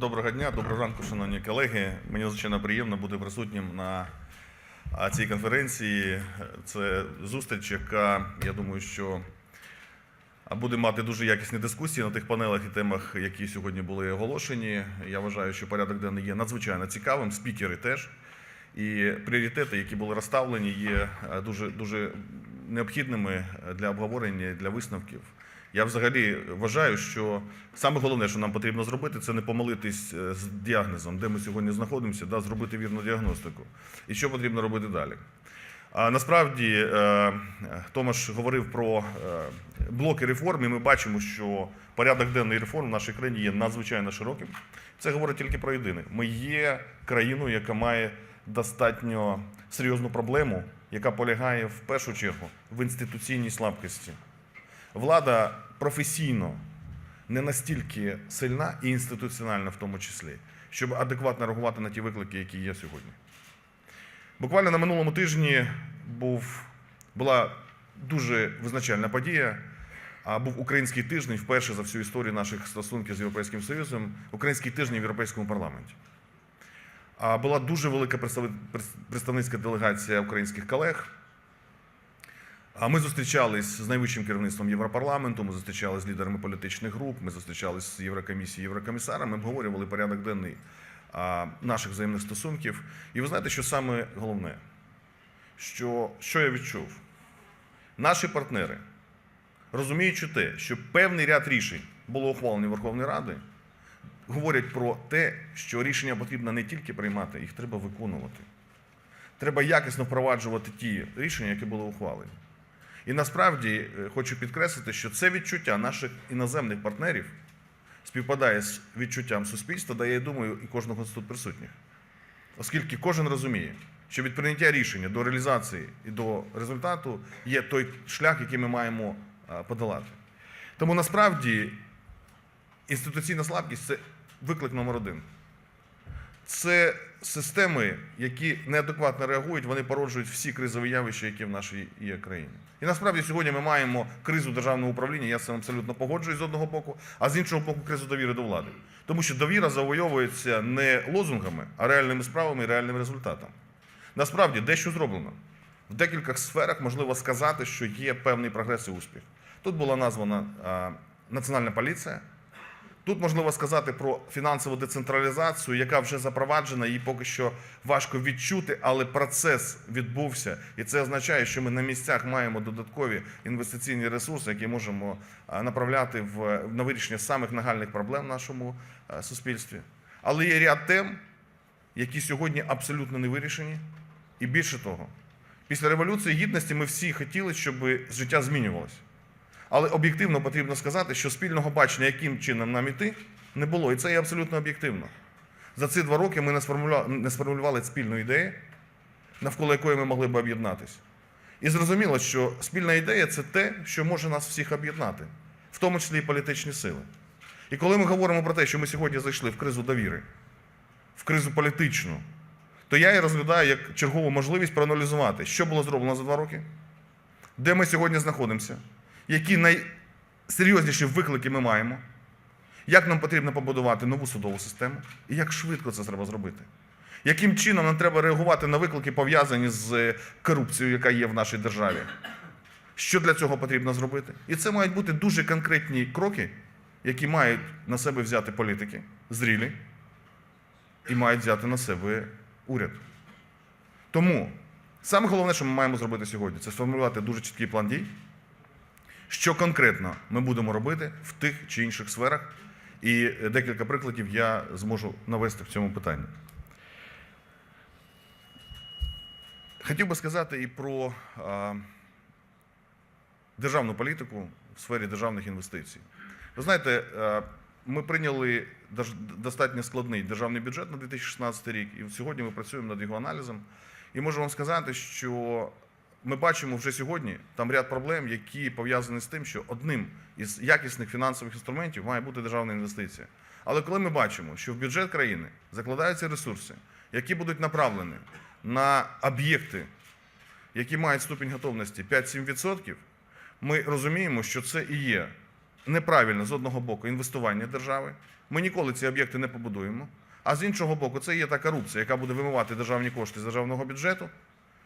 Доброго дня, доброго ранку, шановні колеги. Мені звичайно приємно бути присутнім на цій конференції. Це зустріч, яка, я думаю, що буде мати дуже якісні дискусії на тих панелах і темах, які сьогодні були оголошені. Я вважаю, що порядок денний є надзвичайно цікавим, спікери теж. І пріоритети, які були розставлені, є е, дуже, дуже необхідними для обговорення, для висновків. Я взагалі вважаю, що саме головне, що нам потрібно зробити, це не помилитись е, з діагнозом, де ми сьогодні знаходимося, да, зробити вірну діагностику. І що потрібно робити далі. А насправді е, Томаш говорив про блоки реформ, і ми бачимо, що порядок денний реформ в нашій країні є надзвичайно широким. Це говорить тільки про єдине. Ми є країною, яка має достатньо серйозну проблему, яка полягає в першу чергу в інституційній слабкості. Влада професійно не настільки сильна і інституціональна в тому числі, щоб адекватно реагувати на ті виклики, які є сьогодні. Буквально на минулому тижні був, була дуже визначальна подія. А був український тиждень вперше за всю історію наших стосунків з Європейським Союзом, український тиждень в Європейському парламенті. Була дуже велика представницька делегація українських колег. Ми зустрічались з найвищим керівництвом Європарламенту, ми зустрічалися з лідерами політичних груп, ми зустрічалися з Єврокомісією, єврокомісарами, обговорювали порядок денний наших взаємних стосунків. І ви знаєте, що саме головне, що, що я відчув? Наші партнери, розуміючи те, що певний ряд рішень було ухвалено Верховною Радою, говорять про те, що рішення потрібно не тільки приймати, їх треба виконувати. Треба якісно впроваджувати ті рішення, які були ухвалені. І насправді е, хочу підкреслити, що це відчуття наших іноземних партнерів співпадає з відчуттям суспільства, да я думаю, і кожного з тут присутніх. Оскільки кожен розуміє, що від прийняття рішення до реалізації і до результату є той шлях, який ми маємо подолати. Тому насправді інституційна слабкість це виклик номер один. Це системи, які неадекватно реагують, вони породжують всі кризові явища, які в нашій є країні. І насправді сьогодні ми маємо кризу державного управління, я з цим абсолютно погоджуюсь з одного боку, а з іншого боку, кризу довіри до влади. Тому що довіра завойовується не лозунгами, а реальними справами і реальним результатом. Насправді, дещо зроблено. В декількох сферах можливо сказати, що є певний прогрес і успіх. Тут була названа Національна поліція. Тут можливо сказати про фінансову децентралізацію, яка вже запроваджена, її поки що важко відчути, але процес відбувся, і це означає, що ми на місцях маємо додаткові інвестиційні ресурси, які можемо направляти в на вирішення самих нагальних проблем в нашому суспільстві. Але є ряд тем, які сьогодні абсолютно не вирішені, і більше того, після революції гідності ми всі хотіли, щоб життя змінювалося. Але об'єктивно потрібно сказати, що спільного бачення, яким чином нам іти, не було. І це є абсолютно об'єктивно. За ці два роки ми не сформулювали, спільну ідею, навколо якої ми могли б об'єднатися. І зрозуміло, що спільна ідея це те, що може нас всіх об'єднати, в тому числі і політичні сили. І коли ми говоримо про те, що ми сьогодні зайшли в кризу довіри, в кризу політичну, то я її розглядаю як чергову можливість проаналізувати, що було зроблено за два роки, де ми сьогодні знаходимося, які найсерйозніші виклики ми маємо, як нам потрібно побудувати нову судову систему і як швидко це треба зробити. Яким чином нам треба реагувати на виклики, пов'язані з корупцією, яка є в нашій державі? Що для цього потрібно зробити? І це мають бути дуже конкретні кроки, які мають на себе взяти політики, зрілі, і мають взяти на себе уряд. Тому саме головне, що ми маємо зробити сьогодні, це сформулювати дуже чіткий план дій, що конкретно ми будемо робити в тих чи інших сферах. І декілька прикладів я зможу навести в цьому питанні. Хотів би сказати і про а, державну політику в сфері державних інвестицій. Ви знаєте, е, ми прийняли достатньо складний державний бюджет на 2016 рік, і сьогодні ми працюємо над його аналізом. І можу вам сказати, що ми бачимо вже сьогодні там ряд проблем, які пов'язані з тим, що одним із якісних фінансових інструментів має бути державна інвестиція. Але коли ми бачимо, що в бюджет країни закладаються ресурси, які будуть направлені на об'єкти, які мають ступінь готовності 5-7%, ми розуміємо, що це і є неправильно з одного боку інвестування держави, Ми ніколи ці об'єкти не побудуємо. А з іншого боку, це є та корупція, яка буде вимивати державні кошти з державного бюджету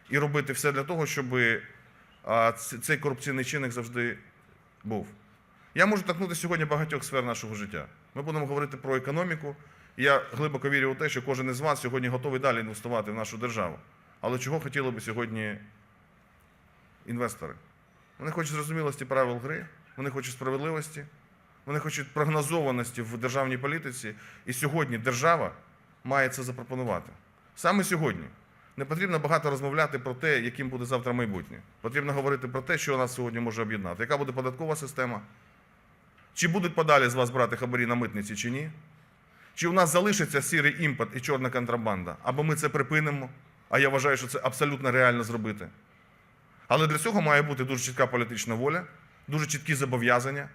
і робити все для того, щоб цей корупційний чинник завжди був. Я можу торкнути сьогодні багатьох сфер нашого життя. Ми будемо говорити про економіку. Я глибоко вірю у те, що кожен із вас сьогодні готовий далі інвестувати в нашу державу. Але чого хотіли би сьогодні інвестори? Вони хочуть зрозумілості правил гри, вони хочуть справедливості, вони хочуть прогнозованості в державній політиці. І сьогодні держава має це запропонувати. Саме сьогодні. Не потрібно багато розмовляти про те, яким буде завтра майбутнє. Потрібно говорити про те, що нас сьогодні може об'єднати. Яка буде податкова система? Чи будуть подалі з вас брати хабарі на митниці, чи ні? Чи у нас залишиться сірий імпорт і чорна контрабанда? Або ми це припинимо, а я вважаю, що це абсолютно реально зробити. Але для цього має бути дуже чітка політична воля, дуже чіткі зобов'язання.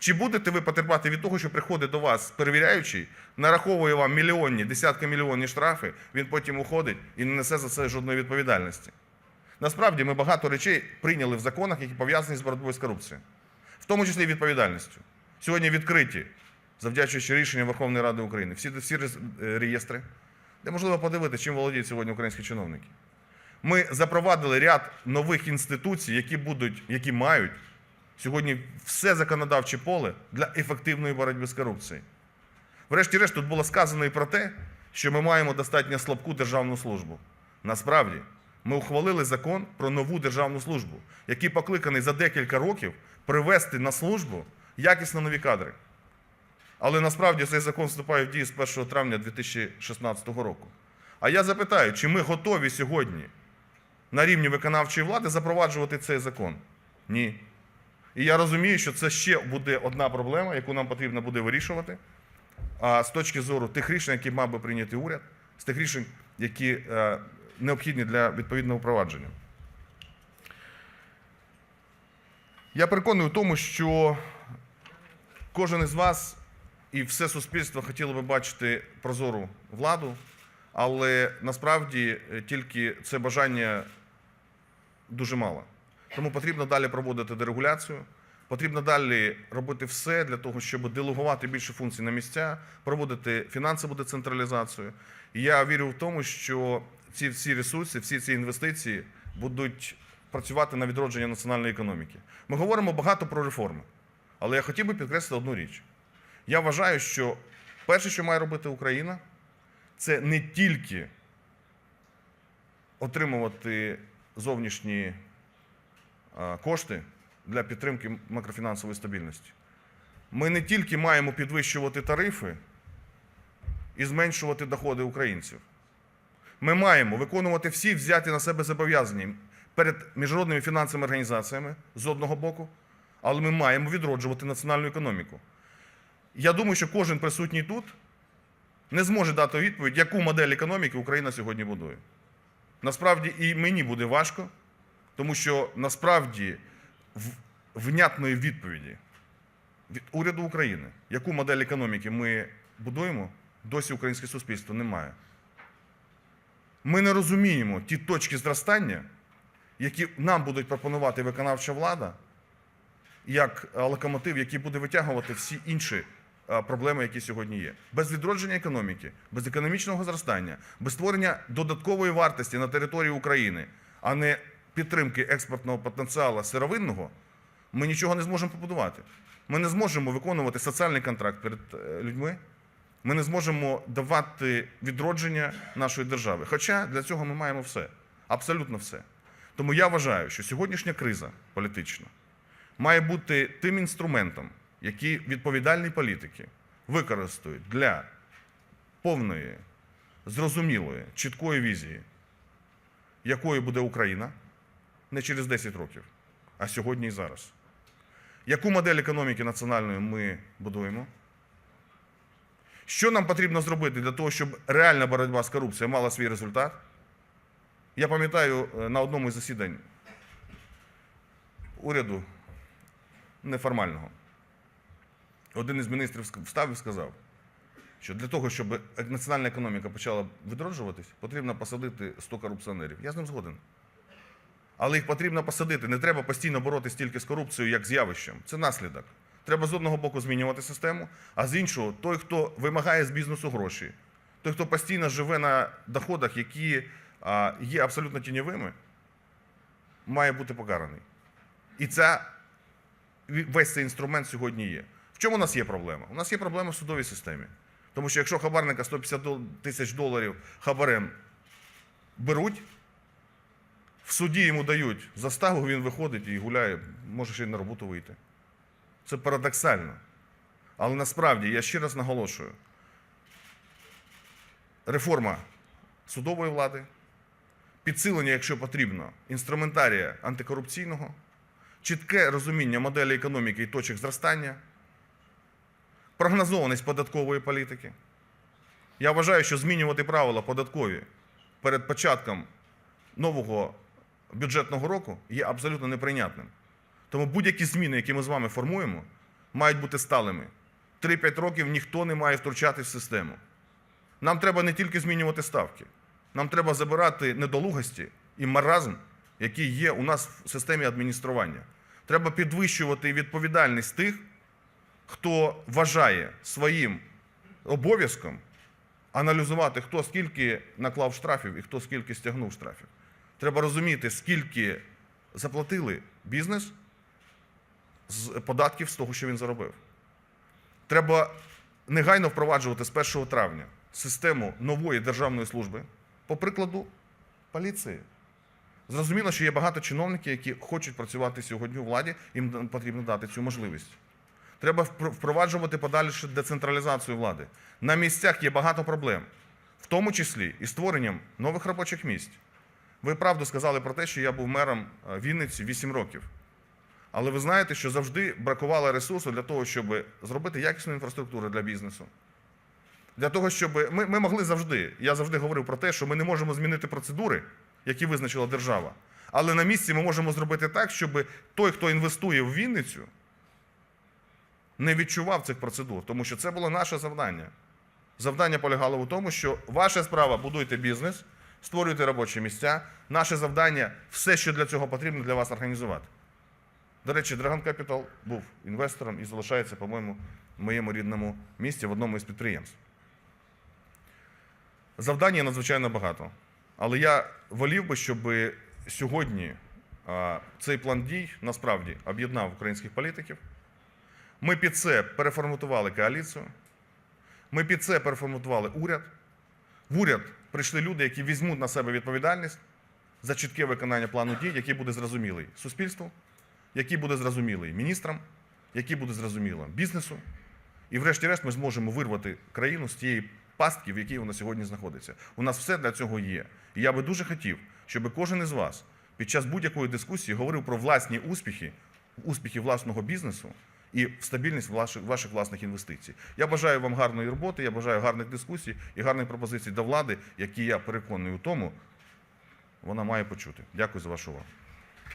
Чи будете ви потерпати від того, що приходить до вас перевіряючий, нараховує вам мільйонні, десятки мільйонні штрафи, він потім уходить і не несе за це жодної відповідальності? Насправді ми багато речей прийняли в законах, які пов'язані з боротьбою з корупцією, в тому числі і відповідальністю. Сьогодні відкриті, завдячуючи рішенням Верховної Ради України, всі, всі е, реєстри, де можливо подивитися, чим володіють сьогодні українські чиновники. Ми запровадили ряд нових інституцій, які будуть, які мають сьогодні все законодавче поле для ефективної боротьби з корупцією. Врешті-решт, тут було сказано і про те, що ми маємо достатньо слабку державну службу. Насправді, ми ухвалили закон про нову державну службу, який покликаний за декілька років привести на службу якісно нові кадри. Але насправді цей закон вступає в дію з 1 травня 2016 року. А я запитаю, чи ми готові сьогодні на рівні виконавчої влади запроваджувати цей закон? Ні. І я розумію, що це ще буде одна проблема, яку нам потрібно буде вирішувати. А з точки зору тих рішень, які мав би прийняти уряд, з тих рішень, які е, необхідні для відповідного впровадження. Я переконаний у тому, що кожен із вас і все суспільство хотіло би бачити прозору владу, але насправді е, тільки це бажання дуже мало. Тому потрібно далі проводити дерегуляцію, потрібно далі робити все для того, щоб делегувати більше функцій на місця, проводити фінансову децентралізацію. І я вірю в тому, що ці всі ресурси, всі ці інвестиції будуть працювати на відродження національної економіки. Ми говоримо багато про реформи, але я хотів би підкреслити одну річ. Я вважаю, що перше, що має робити Україна, це не тільки отримувати зовнішні кошти для підтримки макрофінансової стабільності. Ми не тільки маємо підвищувати тарифи і зменшувати доходи українців. Ми маємо виконувати всі взяті на себе зобов'язання перед міжнародними фінансовими організаціями з одного боку, але ми маємо відроджувати національну економіку. Я думаю, що кожен присутній тут не зможе дати відповідь, яку модель економіки Україна сьогодні будує. Насправді і мені буде важко, тому що насправді внятної відповіді від уряду України, яку модель економіки ми будуємо, досі українське суспільство не має. Ми не розуміємо ті точки зростання, які нам будуть пропонувати виконавча влада, як е, локомотив, який буде витягувати всі інші е, проблеми, які сьогодні є. Без відродження економіки, без економічного зростання, без створення додаткової вартості на території України, а не підтримки експортного потенціалу сировинного, ми нічого не зможемо побудувати. Ми не зможемо виконувати соціальний контракт перед е, людьми. Ми не зможемо давати відродження нашої держави. Хоча для цього ми маємо все, абсолютно все. Тому я вважаю, що сьогоднішня криза політична має бути тим інструментом, який відповідальні політики використають для повної, зрозумілої, чіткої візії, якою буде Україна не через 10 років, а сьогодні і зараз. Яку модель економіки національної ми будуємо? Що нам потрібно зробити для того, щоб реальна боротьба з корупцією мала свій результат? Я пам'ятаю е, на одному із засідань уряду неформального. Один із міністрів встав і сказав, що для того, щоб національна економіка почала відроджуватись, потрібно посадити 100 корупціонерів. Я з ним згоден. Але їх потрібно посадити. Не треба постійно боротися тільки з корупцією як з явищем. Це наслідок. Треба з одного боку змінювати систему, а з іншого, той, хто вимагає з бізнесу гроші, той, хто постійно живе на доходах, які є абсолютно тіньовими, має бути покараний. І це весь цей інструмент сьогодні є. В чому у нас є проблема? У нас є проблема в судовій системі. Тому що якщо хабарника 150 тисяч доларів хабарем беруть, в суді йому дають заставу, він виходить і гуляє, може ще й на роботу вийти. Це парадоксально. Але насправді, я ще раз наголошую, реформа судової влади, підсилення, якщо потрібно, інструментарія антикорупційного, чітке розуміння моделі економіки і точок зростання, прогнозованість податкової політики. Я вважаю, що змінювати правила податкові перед початком нового бюджетного року є абсолютно неприйнятним. Тому будь-які зміни, які ми з вами формуємо, мають бути сталими. 3-5 років ніхто не має втручатись в систему. Нам треба не тільки змінювати ставки, нам треба забирати недолугості і маразм, який є у нас в системі адміністрування. Треба підвищувати відповідальність тих, хто вважає своїм обов'язком аналізувати, хто скільки наклав штрафів і хто скільки стягнув штрафів. Треба розуміти, скільки заплатили бізнес з податків з того, що він заробив. Треба негайно впроваджувати з 1 травня систему нової державної служби, по прикладу поліції. Зрозуміло, що є багато чиновників, які хочуть працювати сьогодні у владі, їм потрібно дати цю можливість. Треба впроваджувати подальше децентралізацію влади. На місцях є багато проблем, в тому числі і створенням нових робочих місць. Ви правду сказали про те, що я був мером е, Вінниці 8 років. Але ви знаєте, що завжди бракувало ресурсу для того, щоб зробити якісну інфраструктуру для бізнесу. Для того, щоб ми, ми могли завжди, я завжди говорив про те, що ми не можемо змінити процедури, які визначила держава. Але на місці ми можемо зробити так, щоб той, хто інвестує в Вінницю, не відчував цих процедур, тому що це було наше завдання. Завдання полягало в тому, що ваша справа будуйте бізнес, створюйте робочі місця. Наше завдання все, що для цього потрібно, для вас організувати. До речі, Dragon Capital був інвестором і залишається, по-моєму, в моєму рідному місті в одному із підприємств. Завдань є надзвичайно багато. Але я волів би, щоб сьогодні цей план дій насправді об'єднав українських політиків. Ми під це переформатували коаліцію. Ми під це переформатували уряд. В уряд прийшли люди, які візьмуть на себе відповідальність за чітке виконання плану дій, який буде зрозумілий суспільству, який буде зрозумілий міністрам, який буде зрозумілий бізнесу. І врешті-решт ми зможемо вирвати країну з тієї пастки, в якій вона сьогодні знаходиться. У нас все для цього є. І я би дуже хотів, щоб кожен із вас під час будь-якої дискусії говорив про власні успіхи, успіхи власного бізнесу і стабільність ваших, ваших власних інвестицій. Я бажаю вам гарної роботи, я бажаю гарних дискусій і гарних пропозицій до влади, які я переконую у тому, вона має почути. Дякую за вашу увагу.